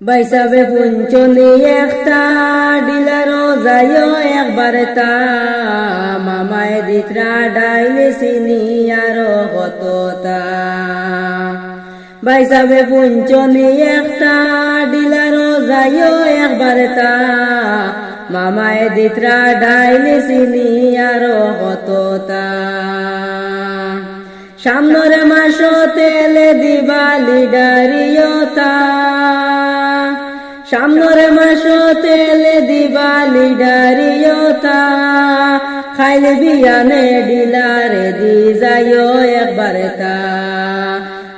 বাইসাবে পুঞ্চনি একটা ডিলারো যাইও একবার তা। মামায় দিতরা ডাইলে চিনি আরও কততা বাইসাবে পুঞ্চনি একটা ডিলারো যাইও একবার তা। মামায় দিতরা ডাইলে চিনি আরও কততা সামনের মাস তেলে দিবালি ডারিয়তা সামনের মাস তেলে দিবালি ডারিয়তা খাইলে বিয়ানে ডিলারে দি যাইও একবার তা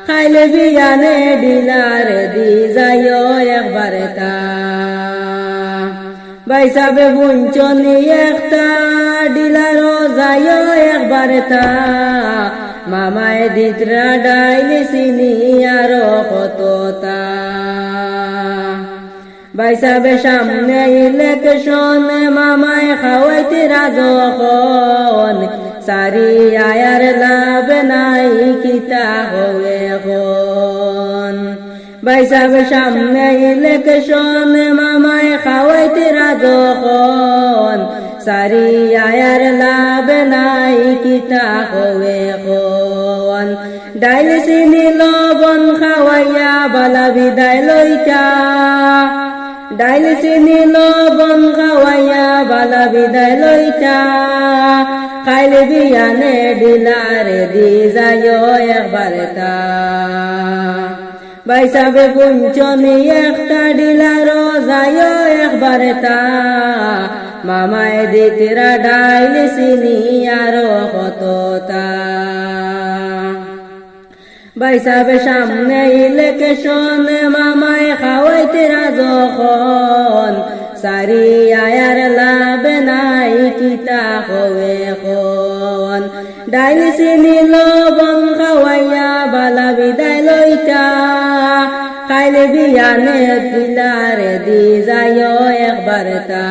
খাইলে বিয়ানে ডিলারে দি যাইও একবার তা বাইসাবে বুঞ্চনি একটা, ডিলারও যাইও একবার তা মামায় দিতরা ডাইলে চিনি আরও কততা। বাইসাবে সামনে ইলেকশন মামায় খাওয়াইতে রাজন সারি আয়ার লাভ নাই কিতা হয়ে এখন বাইসাবে সামনে ইলেকশন মামায় খাওয়াইতে রাজন সারি আয়ার লাভ নাই কিতা হয়ে এখন ডাইল চিনি লবণ খাওয়াইয়া বালা বিদায় লইতা ডাইল চিনি লবণ খাওয়াইয়া বালা বিদায় লইতা। খাইলে বিয়ানে ডিলারে দি যায় একবার তা। বাইসাবে পুঞ্চনি একটা ডিলারও যায় একবার তা। মামায় দিতিরা ডাইল চিনি আরও কততা বাইসাবে সামনে ইলেকশন মামায় যখন সারি আয়ার লাভ নাই কিতা হয়ে এখন ডাইল চিনি লবণ খাওয়াইয়া বালা বিদায় লইতা খাইলে বিয়ানে পিলারে দি যায় একবার তা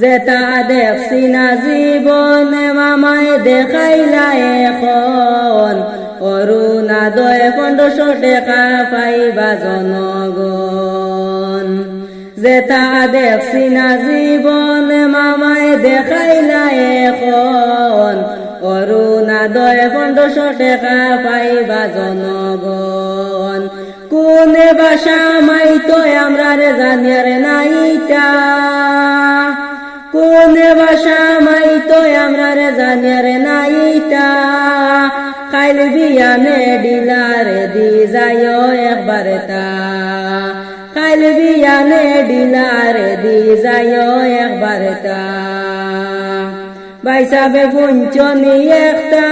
যেটা দেখছি না জীবনে মামায় দেখাইলা এখন অরুণা দয় পনেরোশো টেকা পাইবা জনগণ। যেটা দেখছি না জীবনে মামায় দেখাইলা এখন। অরুণা দয় পনেরোশো টেকা পাইবা জনগণ। কোনে বাসা মাইতো আমরা রে জানিয়ার নাইটা কোনে বাসা মাইতো আমরা রে জানিয়ার নাইটা খাইল বিয়ানে ডিলারে দি যায় একবার তা। খাইল বিয়ানে ডিলারে দি যায় একবার তা। বাইসাবে পুঞ্চনি একটা,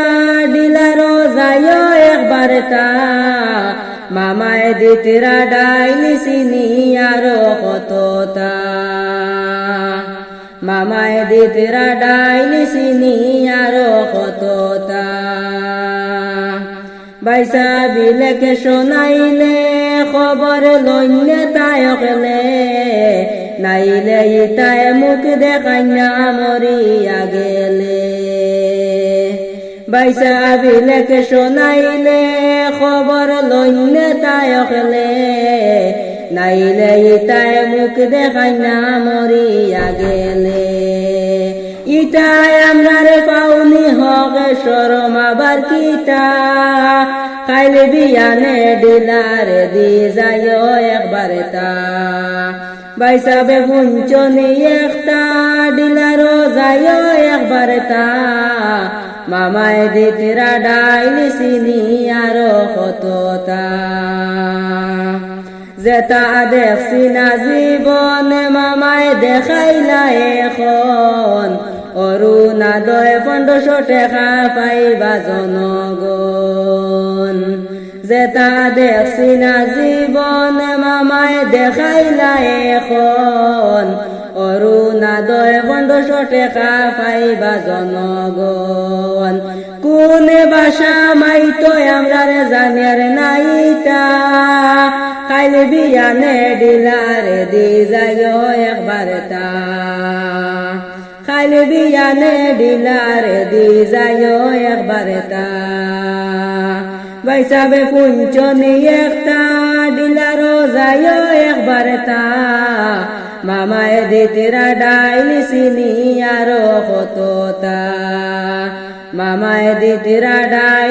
ডিলারও যায় একবার তা। মামায় দিতরা ডাইলি চিনি আরও কততা মামায় দিতরা ডাইলি চিনি বাইসা বিলেকে শোনাইলে খবর লইলে তাই তায়কলে নাইলে ইতায় মুখ দেখাই না মরিয়া গেলে। বাইসা বিলেকে শোনাইলে খবর লইলে তাই তায়কলে নাইলে ইতায় মুখ দেখাই না মরিয়া গেলে। ইটায় আমরার পাউনি হকে সরম আবার কিতা খাইলে বিয়ানে ডিলারে দি যায় একবার তা বাইসাবে পুঞ্চনি একটা ডিলারও যায় একবার মামায় দিতরা ডাইলি চিনি আরও কততা যেটা দেখছি না জীবনে মামায় দেখাইলা এখন অরুণা দয় পনেরোশো টেকা পাইবা জনগণ যেটা দেখছি না জীবনে মামায় দেখাইলা এখন। অরুণা দয় পনেরোশো টেকা পাইবা জনগণ। কোনে বাসা মাইতো আমরা রে জানিয়ার নাইতা খাইলে বিয়ানে ডিলারে দি যায় একবার তা। খাইলে বিয়ানে ডিলারে দি যায় একবার তা। বাইসাবে পুঞ্চনি একটা ডিলা যাইও একবার তা মামায় দিতেরা ডাইনি চিনি আরও তা মামায় দিতেরা চিনি